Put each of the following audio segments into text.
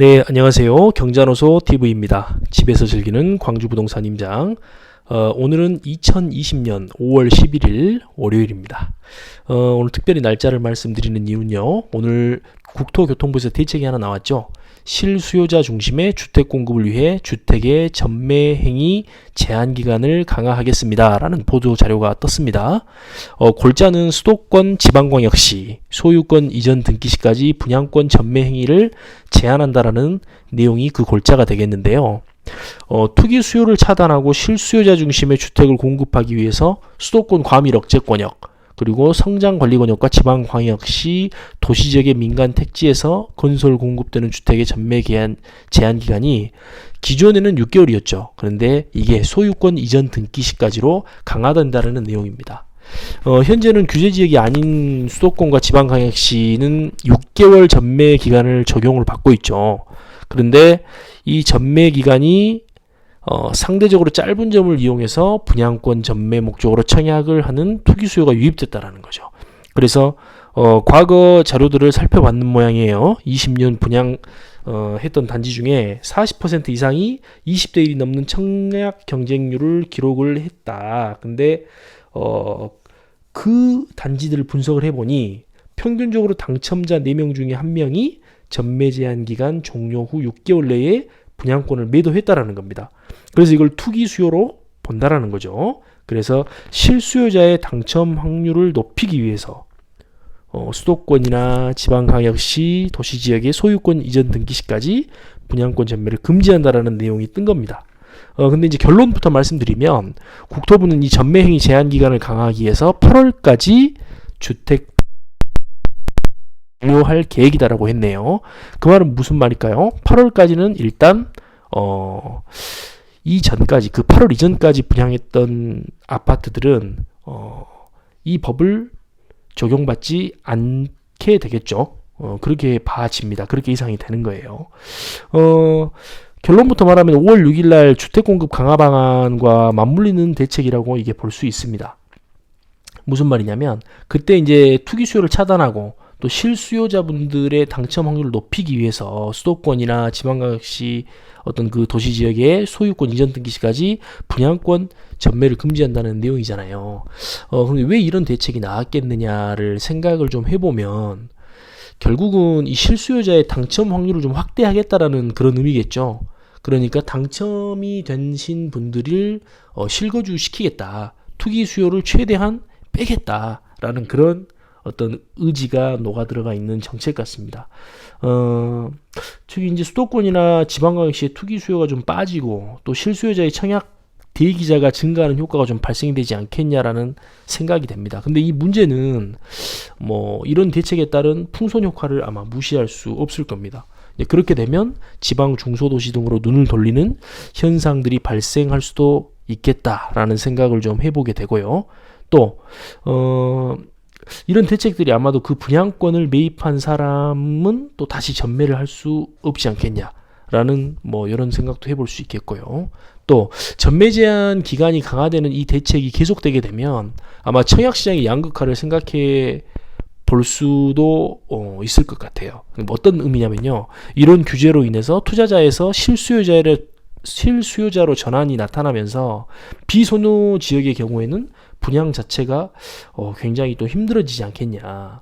네, 안녕하세요. 경자노소 TV입니다. 집에서 즐기는 광주 부동산 임장. 어, 오늘은 2020년 5월 11일 월요일입니다. 어, 오늘 특별히 날짜를 말씀드리는 이유는요. 오늘 국토교통부에서 대책이 하나 나왔죠. 실수요자 중심의 주택 공급을 위해 주택의 전매 행위 제한 기간을 강화하겠습니다. 라는 보도 자료가 떴습니다. 어, 골자는 수도권 지방광역시 소유권 이전 등기 시까지 분양권 전매 행위를 제한한다라는 내용이 그 골자가 되겠는데요. 어, 투기 수요를 차단하고 실수요자 중심의 주택을 공급하기 위해서 수도권 과밀 억제 권역 그리고 성장 관리 권역과 지방 광역시 도시 지역의 민간 택지에서 건설 공급되는 주택의 전매 기한 제한 기간이 기존에는 6개월이었죠. 그런데 이게 소유권 이전 등기 시까지로 강화된다는 내용입니다. 어, 현재는 규제 지역이 아닌 수도권과 지방 광역시는 6개월 전매 기간을 적용을 받고 있죠. 그런데 이 전매 기간이 어, 상대적으로 짧은 점을 이용해서 분양권 전매 목적으로 청약을 하는 투기 수요가 유입됐다라는 거죠. 그래서 어, 과거 자료들을 살펴봤는 모양이에요. 20년 분양 어, 했던 단지 중에 40% 이상이 20대 1이 넘는 청약 경쟁률을 기록을 했다. 근데 어, 그 단지들을 분석을 해보니 평균적으로 당첨자 4명 중에 1명이 전매 제한 기간 종료 후 6개월 내에 분양권을 매도했다라는 겁니다. 그래서 이걸 투기 수요로 본다라는 거죠. 그래서 실수요자의 당첨 확률을 높이기 위해서 어, 수도권이나 지방광역시 도시지역의 소유권 이전 등기 시까지 분양권 전매를 금지한다라는 내용이 뜬 겁니다. 어, 근데 이제 결론부터 말씀드리면 국토부는 이 전매 행위 제한 기간을 강화하기 위해서 8월까지 주택 종료할 계획이다라고 했네요. 그 말은 무슨 말일까요? 8월까지는 일단 어 이전까지 그 8월 이전까지 분양했던 아파트들은 어, 이 법을 적용받지 않게 되겠죠. 어, 그렇게 봐집니다. 그렇게 이상이 되는 거예요. 어, 결론부터 말하면 5월 6일 날 주택 공급 강화 방안과 맞물리는 대책이라고 이게 볼 수 있습니다. 무슨 말이냐면 그때 이제 투기 수요를 차단하고 또 실수요자분들의 당첨 확률을 높이기 위해서 수도권이나 지방광역시 어떤 그 도시 지역의 소유권 이전 등기 시까지 분양권 전매를 금지한다는 내용이잖아요. 어, 그런데 왜 이런 대책이 나왔겠느냐를 생각을 좀 해보면 결국은 이 실수요자의 당첨 확률을 좀 확대하겠다라는 그런 의미겠죠. 그러니까 당첨이 되신 분들을 어, 실거주 시키겠다. 투기 수요를 최대한 빼겠다라는 그런 어떤 의지가 녹아 들어가 있는 정책 같습니다. 어, 특히 이제 수도권이나 지방광역시의 투기 수요가 좀 빠지고 또 실수요자의 청약 대기자가 증가하는 효과가 좀 발생되지 않겠냐라는 생각이 됩니다. 근데 이 문제는 뭐 이런 대책에 따른 풍선 효과를 아마 무시할 수 없을 겁니다. 그렇게 되면 지방 중소도시 등으로 눈을 돌리는 현상들이 발생할 수도 있겠다라는 생각을 좀 해보게 되고요. 또, 어, 이런 대책들이 아마도 그 분양권을 매입한 사람은 또 다시 전매를 할 수 없지 않겠냐라는 뭐 이런 생각도 해볼 수 있겠고요. 또 전매 제한 기간이 강화되는 이 대책이 계속되게 되면 아마 청약 시장의 양극화를 생각해 볼 수도 어, 있을 것 같아요. 어떤 의미냐면요. 이런 규제로 인해서 투자자에서 실수요자를 실수요자로 전환이 나타나면서 비소노 지역의 경우에는 분양 자체가 어, 굉장히 또 힘들어지지 않겠냐.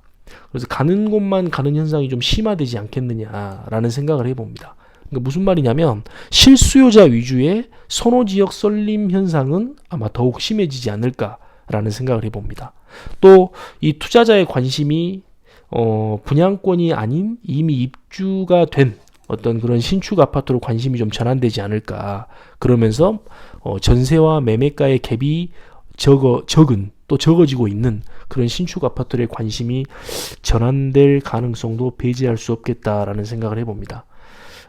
그래서 가는 곳만 가는 현상이 좀 심화되지 않겠느냐라는 생각을 해봅니다. 그러니까 무슨 말이냐면 실수요자 위주의 선호 지역 쏠림 현상은 아마 더욱 심해지지 않을까라는 생각을 해봅니다. 또 이 투자자의 관심이 어, 분양권이 아닌 이미 입주가 된 어떤 그런 신축 아파트로 관심이 좀 전환되지 않을까. 그러면서 어, 전세와 매매가의 갭이 적어 적은 또 적어지고 있는 그런 신축 아파트의 관심이 전환될 가능성도 배제할 수 없겠다라는 생각을 해봅니다.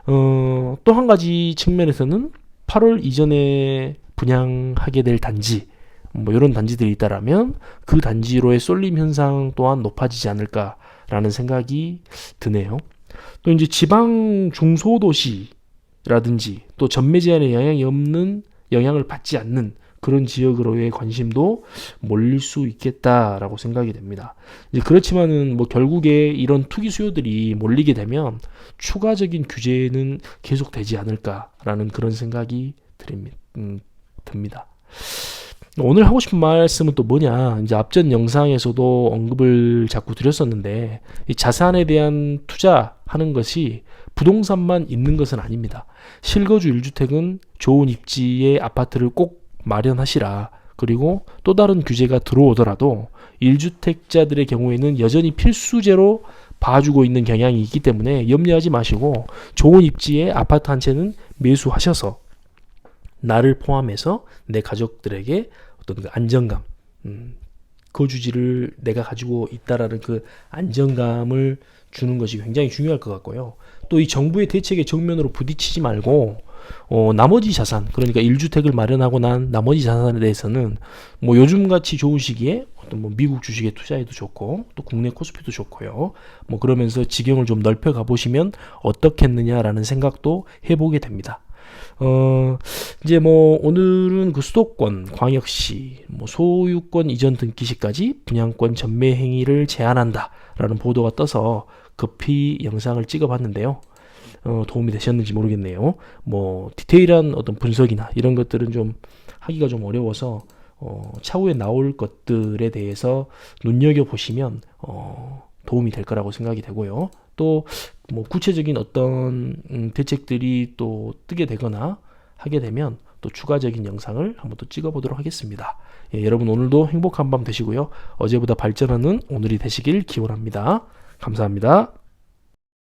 어, 또 한 가지 측면에서는 8월 이전에 분양하게 될 단지 뭐 이런 단지들이 있다라면 그 단지로의 쏠림 현상 또한 높아지지 않을까라는 생각이 드네요. 또 이제 지방 중소도시라든지 또 전매 제한에 영향이 없는 영향을 받지 않는 그런 지역으로의 관심도 몰릴 수 있겠다라고 생각이 됩니다. 이제 그렇지만은 뭐 결국에 이런 투기 수요들이 몰리게 되면 추가적인 규제는 계속 되지 않을까라는 그런 생각이. 음, 듭니다. 오늘 하고 싶은 말씀은 또 뭐냐? 이제 앞전 영상에서도 언급을 자꾸 드렸었는데 이 자산에 대한 투자하는 것이 부동산만 있는 것은 아닙니다. 실거주 1주택은 좋은 입지의 아파트를 꼭 마련하시라. 그리고 또 다른 규제가 들어오더라도 1주택자들의 경우에는 여전히 필수제로 봐주고 있는 경향이 있기 때문에 염려하지 마시고 좋은 입지의 아파트 한 채는 매수하셔서 나를 포함해서 내 가족들에게 어떤 그 안정감, 음, 거주지를 내가 가지고 있다라는 그 안정감을 주는 것이 굉장히 중요할 것 같고요. 또 이 정부의 대책에 정면으로 부딪히지 말고 어, 나머지 자산, 그러니까 1주택을 마련하고 난 나머지 자산에 대해서는 뭐 요즘 같이 좋은 시기에 어떤 뭐 미국 주식에 투자해도 좋고 또 국내 코스피도 좋고요. 뭐 그러면서 지경을 좀 넓혀 가 보시면 어떻겠느냐라는 생각도 해보게 됩니다. 어, 이제 뭐 오늘은 그 수도권, 광역시, 뭐 소유권 이전 등기 시까지 분양권 전매 행위를 제한한다라는 보도가 떠서 급히 영상을 찍어봤는데요. 어, 도움이 되셨는지 모르겠네요. 뭐 디테일한 어떤 분석이나 이런 것들은 좀 하기가 좀 어려워서 어, 차후에 나올 것들에 대해서 눈여겨 보시면 어, 도움이 될 거라고 생각이 되고요. 또 뭐 구체적인 어떤 음, 대책들이 또 뜨게 되거나 하게 되면 또 추가적인 영상을 한번 또 찍어보도록 하겠습니다. 예, 여러분 오늘도 행복한 밤 되시고요. 어제보다 발전하는 오늘이 되시길 기원합니다. 감사합니다.